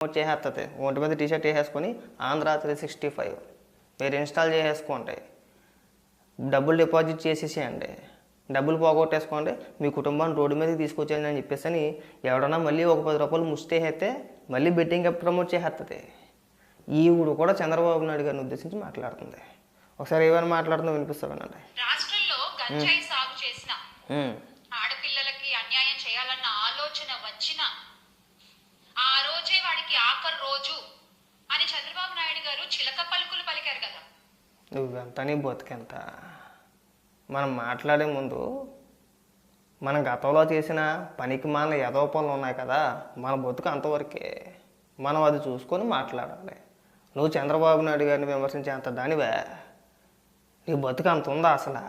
Promote చేసేస్తుంది ఒంటి మీద టీ షర్ట్ వేసేసుకొని ఆంధ్ర త్రీ సిక్స్టీ ఫైవ్. మీరు ఇన్స్టాల్ చేసేసుకోండి. డబ్బులు డిపాజిట్ చేసేసేయండి. డబ్బులు పోగొట్టేసుకోండి. మీ కుటుంబాన్ని రోడ్డు మీదకి తీసుకొచ్చేయండి అని చెప్పేసి అని ఎవడన్నా మళ్ళీ ఒక పది రూపాయలు ముష్టేస్తే మళ్ళీ బెట్టింగ్ ప్రమోట్ చేసేస్తుంది ఈవిడు కూడా చంద్రబాబు నాయుడు గారిని ఉద్దేశించి మాట్లాడుతుంది. ఒకసారి ఏమైనా మాట్లాడుతుందో వినిపిస్తా వినండి. రాష్ట్రంలో గంజాయి సాగు చేసిన ఉమ్, ఆడపిల్లలకి అన్యాయం చేయాలన్న ఆలోచన వచ్చిన ఆ రోజే వాడికి ఆఖరి రోజు అని చంద్రబాబు నాయుడు గారు చిలక పలుకులు పలికారు కదా. నువ్వెంత నీ మనం మాట్లాడే ముందు మనం గతంలో చేసిన పనికి మాల ఎదవ పనులు ఉన్నాయి కదా మన బతుకు అంతవరకే మనం అది చూసుకొని మాట్లాడాలి. నువ్వు చంద్రబాబు నాయుడు గారిని విమర్శించే అంత దానివే. నీ బతుకు అంత ఉందా అసలు?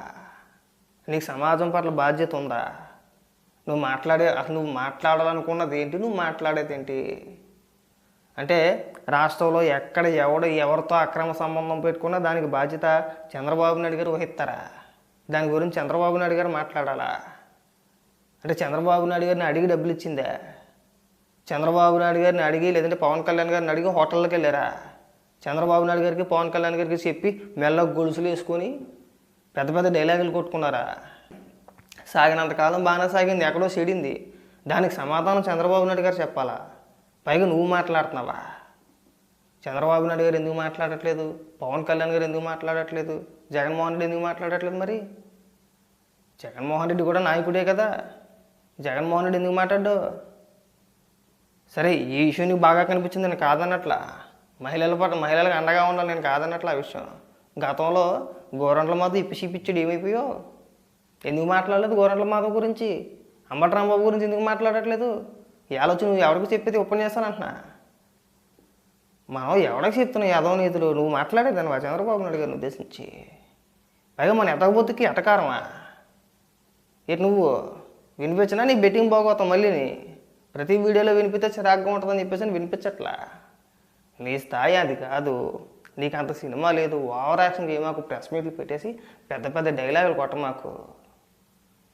నీకు సమాజం పట్ల బాధ్యత ఉందా? నువ్వు మాట్లాడే అసలు నువ్వు మాట్లాడాలనుకున్నది ఏంటి? నువ్వు మాట్లాడేది ఏంటి? అంటే రాష్ట్రంలో ఎక్కడ ఎవడు ఎవరితో అక్రమ సంబంధం పెట్టుకున్నా దానికి బాధ్యత చంద్రబాబు నాయుడు గారు వహిస్తారా? దాని గురించి చంద్రబాబు నాయుడు గారు మాట్లాడాలా? అంటే చంద్రబాబు నాయుడు గారిని అడిగి డబ్బులు ఇచ్చిందా? చంద్రబాబు నాయుడు గారిని అడిగి లేదంటే పవన్ కళ్యాణ్ గారిని అడిగి హోటల్లోకి వెళ్ళారా? చంద్రబాబు నాయుడు గారికి పవన్ కళ్యాణ్ గారికి చెప్పి మెల్ల గొలుసులు వేసుకొని పెద్ద పెద్ద డైలాగులు కొట్టుకున్నారా? సాగినంతకాలం బాగానే సాగింది ఎక్కడో చెడింది. దానికి సమాధానం చంద్రబాబు నాయుడు గారు చెప్పాలా? పైగా నువ్వు మాట్లాడుతున్నావా? చంద్రబాబు నాయుడు గారు ఎందుకు మాట్లాడట్లేదు? పవన్ కళ్యాణ్ గారు ఎందుకు మాట్లాడట్లేదు? జగన్మోహన్ రెడ్డి ఎందుకు మాట్లాడట్లేదు మరి? జగన్మోహన్ రెడ్డి కూడా నాయకుడే కదా. జగన్మోహన్ రెడ్డి ఎందుకు మాట్లాడు సరే ఈ ఇష్యూ నీకు బాగా కనిపించింది నేను కాదన్నట్లా. మహిళల పట్ల మహిళలకు అండగా ఉండాలి నేను కాదన్నట్ల ఆ విషయం. గతంలో గోరంట్ల మాధవ్ ఇప్పిసి ఇప్పించాడు ఏమైపోయో? ఎందుకు మాట్లాడలేదు గోరంట్ల మాధవ్ గురించి? అంబటరాంబాబు గురించి ఎందుకు మాట్లాడట్లేదు? ఈ ఆలోచన నువ్వు ఎవరికి చెప్పేది ఉపన్యాసాలు అంటున్నా? మనం ఎవరికి చెప్తున్నావు? యాదవ నీతులు. నువ్వు మాట్లాడేదాన్ని చంద్రబాబు నాయుడు గారిని ఉద్దేశించి. పైగా మన ఎతకపోతుకి ఎటకారమా? ఇటు నువ్వు వినిపించినా నీ బెట్టింగ్ బాగోతావు మళ్ళీ ప్రతి వీడియోలో వినిపిస్తే చిరాగ్గా ఉంటుందని చెప్పేసి వినిపించట్లా. నీ స్థాయి అది కాదు. నీకు అంత సినిమా లేదు. ఓవర్ యాక్షన్ మాకు. ప్రెస్ మీట్లు పెట్టేసి పెద్ద పెద్ద డైలాగులు కొట్ట మాకు.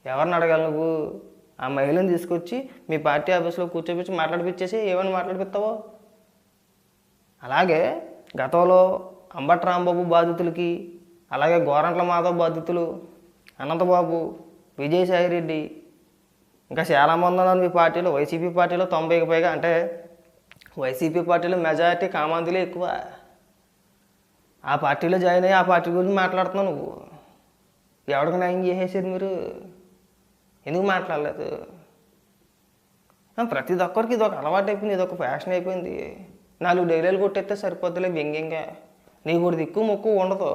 ఎవరిని అడగాలి నువ్వు? ఆ మహిళను తీసుకొచ్చి మీ పార్టీ ఆఫీస్లో కూర్చోపించి మాట్లాడిపించేసి ఏమైనా మాట్లాడిపిస్తావో? అలాగే గతంలో అంబట్ రాంబాబు బాధితులకి అలాగే గోరంట్ల మాధవ్ బాధితులు అనంతబాబు విజయసాయి రెడ్డి ఇంకా చాలామంది ఉన్నారు మీ పార్టీలో. వైసీపీ పార్టీలో తొంభైకి పైగా అంటే వైసీపీ పార్టీలో మెజారిటీ కామాంధులే ఎక్కువ. ఆ పార్టీలో జాయిన్ అయ్యి ఆ పార్టీ గురించి మాట్లాడుతున్నావు నువ్వు. ఎవరికి న్యాయం చేసేసారు మీరు? ఎందుకు మాట్లాడలేదు? ప్రతి ఒక్కరికి ఇది ఒక అలవాటు అయిపోయింది ఇది ఒక ఫ్యాషన్ అయిపోయింది. నాలుగు డైలీలు కొట్టేస్తే సరిపోద్దులే వ్యంగ్యంగా. నీకు కూడా దిక్కు మొక్కు ఉండదు.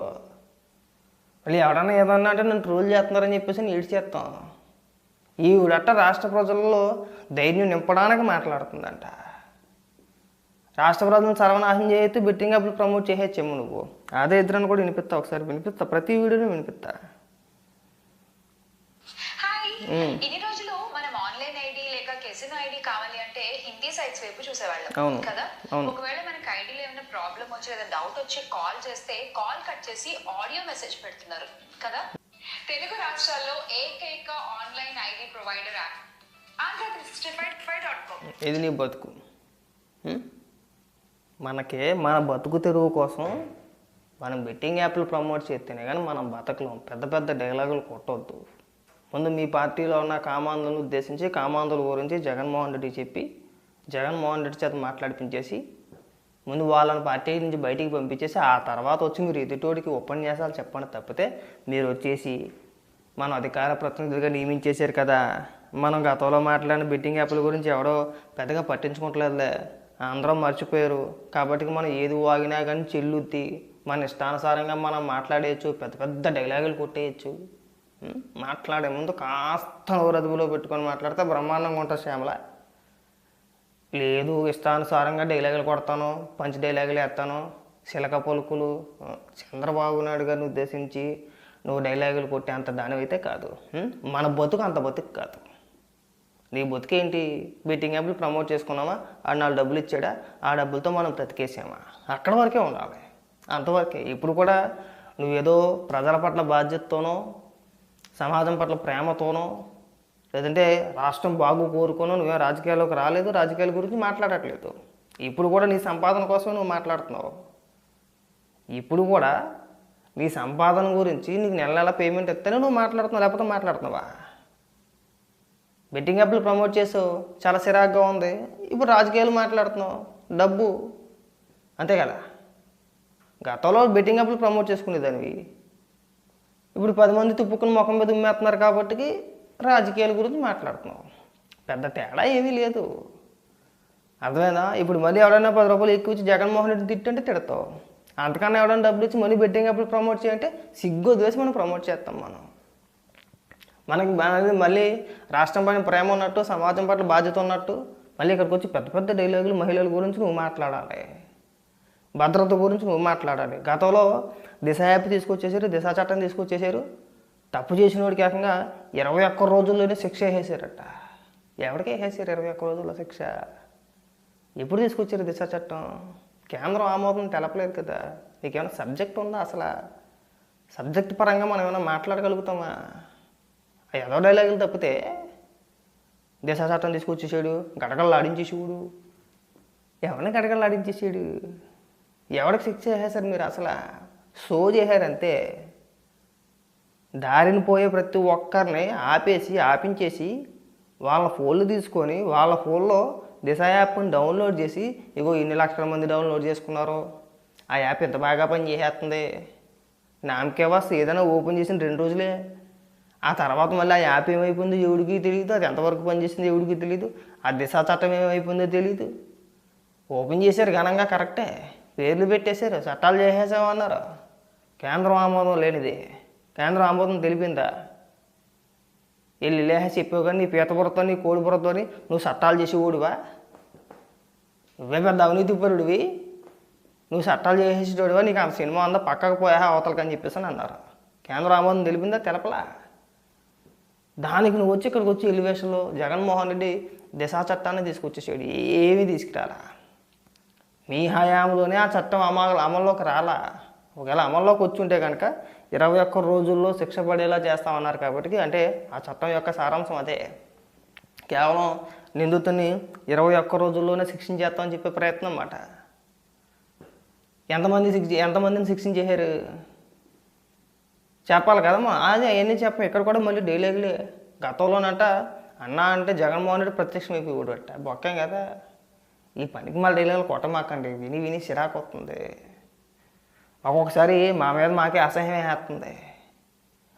మళ్ళీ ఎవడన్నా ఏదన్నా అంటే నన్ను ట్రోల్ చేస్తున్నారని చెప్పేసి నేను ఈడ్చి చేస్తాం ఈవిడట్ట రాష్ట్ర ప్రజల్లో ధైర్యం నింపడానికి మాట్లాడుతుందంట. రాష్ట్ర ప్రజలను సర్వనాశనం చేయొచ్చు బెట్టింగ్ అప్పులు ప్రమోట్ చేసేచ్చేమో నువ్వు. అదే ఇద్దరని కూడా వినిపిస్తా ఒకసారి వినిపిస్తా ప్రతి వీడియోని వినిపిస్తా. ఇన్ని రోజులు మనం ఆన్లైన్ ఐడి లేక కెసినో ఐడి కావాలి అంటే హిందీ సైట్స్ వైపు చూసేవాళ్ళం. కదా. ఒకవేళ మనకి ఐడిలో ఏమైనా ప్రాబ్లం వచ్చి లేదా డౌట్ వచ్చి కాల్ చేస్తే కాల్ కట్ చేసి ఆడియో మెసేజ్ పెడుతున్నారు కదా? తెలుగు రాష్ట్రాల్లో ఏకైక online ID provider app Andhra dot com ఇది నీ బతుకు. ఉం? మనకి మన బతుకు తెరువు కోసం మనం బెట్టింగ్ యాప్లు ప్రమోట్ చేస్తేనే కానీ మనం బతకలేం. పెద్ద పెద్ద డైలాగులు కొట్టవద్దు ముందు మీ పార్టీలో ఉన్న కామాంధులను ఉద్దేశించి కామాంధుల గురించి జగన్మోహన్ రెడ్డి చెప్పి జగన్మోహన్ రెడ్డి చేత మాట్లాడిపించేసి ముందు వాళ్ళని పార్టీ నుంచి బయటికి పంపించేసి ఆ తర్వాత వచ్చి మీరు ఎదుటోడికి ఉపన్యాసాలు చెప్పండి తప్పితే మీరు వచ్చేసి మనం అధికార ప్రతినిధులుగా నియమించేశారు కదా. మనం గతంలో మాట్లాడిన బెట్టింగ్ యాప్ల గురించి ఎవడో పెద్దగా పట్టించుకుంటలేదులే. అందరం మర్చిపోయారు. కాబట్టి మనం ఏది వాగినా కానీ చెల్లుద్ది. మన ఇష్టానుసారంగా మనం మాట్లాడేయచ్చు పెద్ద పెద్ద డైలాగులు కొట్టేయచ్చు. మాట్లాడే ముందు కాస్త నోరు అదుపులో పెట్టుకొని మాట్లాడితే బ్రహ్మాండంగా ఉంటుంది శ్యామల. లేదు ఇష్టానుసారంగా డైలాగులు కొడతాను పంచి డైలాగులు వేస్తాను శిలక పలుకులు చంద్రబాబు నాయుడు గారిని ఉద్దేశించి నువ్వు డైలాగులు కొట్టే అంత దానివైతే కాదు. మన బతుకు అంత బతుకు కాదు. నీ బతుకేంటి? బెట్టింగ్ యాప్లు ప్రమోట్ చేసుకున్నామా ఆడు నాలుగు డబ్బులు ఇచ్చాడా? ఆ డబ్బులతో మనం బ్రతికేసామా? అక్కడ వరకే ఉండాలి. అంతవరకే. ఇప్పుడు కూడా నువ్వేదో ప్రజల పట్ల బాధ్యతతోనో సమాజం పట్ల ప్రేమతోనో లేదంటే రాష్ట్రం బాగు కోరుకోనో నువ్వే రాజకీయాల్లోకి రాలేదు రాజకీయాల గురించి మాట్లాడట్లేదు. ఇప్పుడు కూడా నీ సంపాదన కోసం నువ్వు మాట్లాడుతున్నావు. ఇప్పుడు కూడా నీ సంపాదన గురించి నీకు నెల నెల పేమెంట్ ఇస్తేనే నువ్వు మాట్లాడుతున్నావు లేకపోతే మాట్లాడుతున్నావా? బెట్టింగ్ యాప్లు ప్రమోట్ చేసావు చాలా సిరాగ్గా ఉంది. ఇప్పుడు రాజకీయాలు మాట్లాడుతున్నావు డబ్బు అంతే కదా? గతంలో బెట్టింగ్ యాప్లు ప్రమోట్ చేసుకునేదానివి. ఇప్పుడు పది మంది తుప్పుకుని ముఖం మీద ఉమ్మేస్తున్నారు కాబట్టి రాజకీయాల గురించి మాట్లాడుతున్నాం. పెద్ద తేడా ఏమీ లేదు. అర్థమైనా ఇప్పుడు మళ్ళీ ఎవడైనా పది రూపాయలు ఎక్కువ ఇచ్చి జగన్మోహన్ రెడ్డి తిట్టంటే తిడతావు అంతకన్నా ఎవడైనా డబ్బులు ఇచ్చి మళ్ళీ బెట్టింగ్ అప్పుడు ప్రమోట్ చేయంటే సిగ్గు వదిలేసి మనం ప్రమోట్ చేస్తాం మనం. మనకి మనది మళ్ళీ రాష్ట్రం పైన ప్రేమ ఉన్నట్టు సమాజం పట్ల బాధ్యత ఉన్నట్టు మళ్ళీ ఇక్కడికి వచ్చి పెద్ద పెద్ద డైలాగులు మహిళల గురించి నువ్వు మాట్లాడాలి. భద్రత గురించి నువ్వు మాట్లాడాలి. గతంలో దిశ యాప్ తీసుకొచ్చేసారు దిశ చట్టం తీసుకొచ్చేసారు. తప్పు చేసిన వాడికి ఏకంగా ఇరవై ఒక్క రోజుల్లోనే శిక్ష వేసేసారట ఎవరికి వేసేసారు ఇరవై ఒక్క రోజుల్లో శిక్ష? ఎప్పుడు తీసుకొచ్చారు దిశ చట్టం? కేంద్రం ఆమోదం తెలపలేదు కదా. నీకేమైనా సబ్జెక్ట్ ఉందా అసలు? సబ్జెక్ట్ పరంగా మనం ఏమైనా మాట్లాడగలుగుతామా? ఎదో ఏదో డైలాగులు తప్పితే దిశ చట్టం తీసుకొచ్చేసాడు గడగలు ఆడించేసాడు ఎవరిని గడగలు ఆడించేసాడు ఎవరికి శిక్ష చేసేసారు మీరు? అసలు షో చేశారంతే. దారిని పోయే ప్రతి ఒక్కరిని ఆపేసి ఆపించేసి వాళ్ళ ఫోన్లు తీసుకొని వాళ్ళ ఫోన్లో దిశ యాప్ని డౌన్లోడ్ చేసి ఇగో ఇన్ని లక్షల మంది డౌన్లోడ్ చేసుకున్నారు. ఆ యాప్ ఎంత బాగా పని చేసేస్తుంది. నామకే వస్తే ఏదైనా ఓపెన్ చేసిన రెండు రోజులే. ఆ తర్వాత మళ్ళీ ఆ యాప్ ఏమైపోయిందో ఎవడికి తెలియదు అది ఎంతవరకు పనిచేసిందో ఎవడికి తెలియదు ఆ దిశ చట్టం ఏమైపోయిందో తెలియదు ఓపెన్ చేశారు ఘనంగా కరెక్టే. పేర్లు పెట్టేశారు చట్టాలు చేసేసామన్నారు. కేంద్రం ఆమోదం లేనిది. కేంద్రం ఆమోదం తెలిపిందా? వెళ్ళి లేహ చెప్పావు కానీ నీ పీతపురతో నీ కోడిపురతో నువ్వు చట్టాలు చేసేవాడివా నువ్వే పెద్ద అవినీతిపరుడివి నువ్వు చట్టాలు చేసేసేటోడివా నీకు ఆ సినిమా అంతా పక్కకు పోయా అవతలకని చెప్పేసి అని అన్నారు. కేంద్ర ఆమోదం తెలిపిందా? తెలపలా. దానికి నువ్వు వచ్చి ఇక్కడికి వచ్చి ఎలివేషన్లో జగన్మోహన్ రెడ్డి దిశా చట్టాన్ని తీసుకొచ్చేసాడు. ఏమీ తీసుకురాలా. మీ హయాంలోనే ఆ చట్టం అమలు అమల్లోకి రాలా. ఒకవేళ అమల్లోకి వచ్చి ఉంటే కనుక ఇరవై ఒక్క రోజుల్లో శిక్ష పడేలా చేస్తామన్నారు కాబట్టి అంటే ఆ చట్టం యొక్క సారాంశం అదే. కేవలం నిందితుని ఇరవై ఒక్క రోజుల్లోనే శిక్షించేస్తామని చెప్పే ప్రయత్నం అన్నమాట. ఎంతమంది శిక్ష ఎంతమందిని శిక్షించేశారు? చెప్పాలి కదమ్మా. అదే అవన్నీ చెప్పం. ఇక్కడ కూడా మళ్ళీ డైలీ గతంలోనంట అన్న అంటే జగన్మోహన్ రెడ్డి ప్రత్యక్షం అయిపోయాడు అట్ట బొక్కేం కదా. ఈ పనికి మళ్ళీ డైలాగులు కొట్టమాకండి విని విని చిరాకు వస్తుంది ఒక్కొక్కసారి మా మీద మాకే అసహ్యం వేస్తుంది.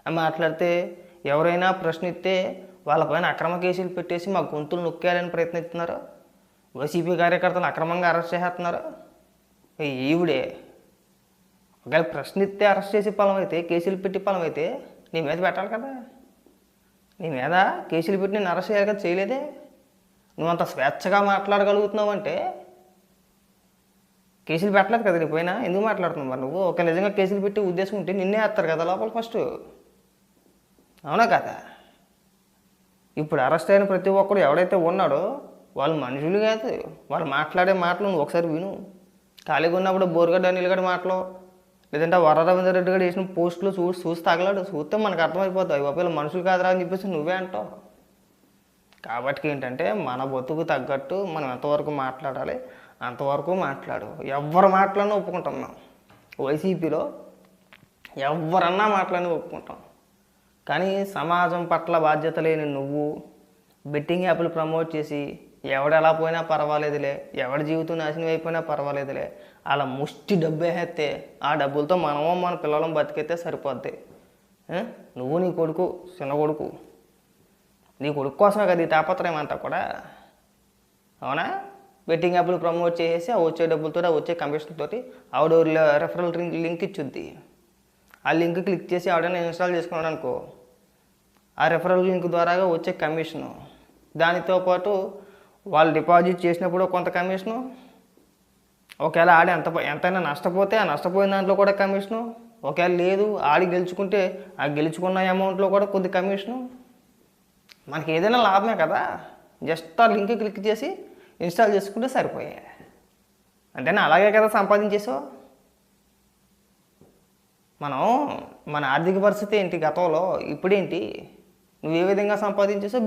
అని మాట్లాడితే ఎవరైనా ప్రశ్నిస్తే వాళ్ళపైన అక్రమ కేసులు పెట్టేసి మా గొంతులు నొక్కేయాలని ప్రయత్నిస్తున్నారు. వైసీపీ కార్యకర్తలు అక్రమంగా అరెస్ట్ చేస్తున్నారు. ఈవిడే ఒకవేళ ప్రశ్నిస్తే అరెస్ట్ చేసే పొలం అయితే కేసులు పెట్టి పొలం అయితే నీ మీద పెట్టాలి కదా. నీ మీద కేసులు పెట్టి నేను అరెస్ట్ చేయాలి కదా చేయలేదే. నువ్వు అంత స్వేచ్ఛగా మాట్లాడగలుగుతున్నావు అంటే కేసులు పెట్టలేదు కదా నీ ఎందుకు మాట్లాడుతున్నావు మరి నువ్వు? ఒక నిజంగా కేసులు పెట్టి ఉద్దేశం ఉంటే నిన్నే వేస్తారు కదా లోపల ఫస్ట్. అవునా కదా? ఇప్పుడు అరెస్ట్ అయిన ప్రతి ఒక్కడు ఎవడైతే ఉన్నాడో వాళ్ళు మనుషులు కాదు. వాళ్ళు మాట్లాడే మాటలు నువ్వు ఒకసారి విను. ఖాళీగా ఉన్నప్పుడు బోర్గడ్డ అనిల్ గడి మాటలు లేదంటే వర రవీంద్ర రెడ్డి గారు వేసిన పోస్టులు చూసి చూసి తగలాడు. చూస్తే మనకు అర్థమైపోతాయి ఒకవేళ మనుషులు కాదురా అని చెప్పేసి నువ్వే అంటావు. కాబట్టి ఏంటంటే మన బతుకు తగ్గట్టు మనం ఎంతవరకు మాట్లాడాలి అంతవరకు మాట్లాడు. ఎవరు మాట్లాడినా ఒప్పుకుంటాం వైసీపీలో ఎవరన్నా మాట్లాడినా ఒప్పుకుంటాం. కానీ సమాజం పట్ల బాధ్యత లేని నువ్వు బెట్టింగ్ యాప్లు ప్రమోట్ చేసి ఎవడెలా పోయినా పర్వాలేదులే ఎవడి జీవితం నాశనం అయిపోయినా పర్వాలేదులే అలా ముష్టి డబ్బు వేసేస్తే ఆ డబ్బులతో మనమో మన పిల్లలం బతికేస్తే సరిపోద్ది. నువ్వు నీ కొడుకు చిన్న కొడుకు. నీ కొడుకు కోసమే కదా ఈ తాపత్రయం అంతా కూడా? అవునా? బెట్టింగ్ యాప్లు ప్రమోట్ చేసేసి ఆ వచ్చే డబ్బులతో ఆ వచ్చే కమిషన్ తోటి ఆవిడ రెఫరల్ లింక్ ఇచ్చుద్ది. ఆ లింక్ క్లిక్ చేసి ఆవిడని ఇన్స్టాల్ చేసుకున్నాడు అనుకో ఆ రెఫరల్ లింక్ ద్వారాగా వచ్చే కమిషను దానితో పాటు వాళ్ళు డిపాజిట్ చేసినప్పుడు కొంత కమిషను ఒకవేళ ఆడి ఎంత ఎంతైనా నష్టపోతే ఆ నష్టపోయిన దాంట్లో కూడా కమిషను ఒకవేళ లేదు ఆడి గెలుచుకుంటే ఆ గెలుచుకున్న అమౌంట్లో కూడా కొద్ది కమిషను మనకి ఏదైనా లాభమే కదా. జస్ట్ ఆ లింక్ క్లిక్ చేసి ఇన్స్టాల్ చేసుకుంటే సరిపోయాయి అంతేనా? అలాగే కదా సంపాదించేసావు మనం మన ఆర్థిక పరిస్థితి ఏంటి గతంలో? ఇప్పుడేంటి? నువ్వు ఏ విధంగా సంపాదించేసో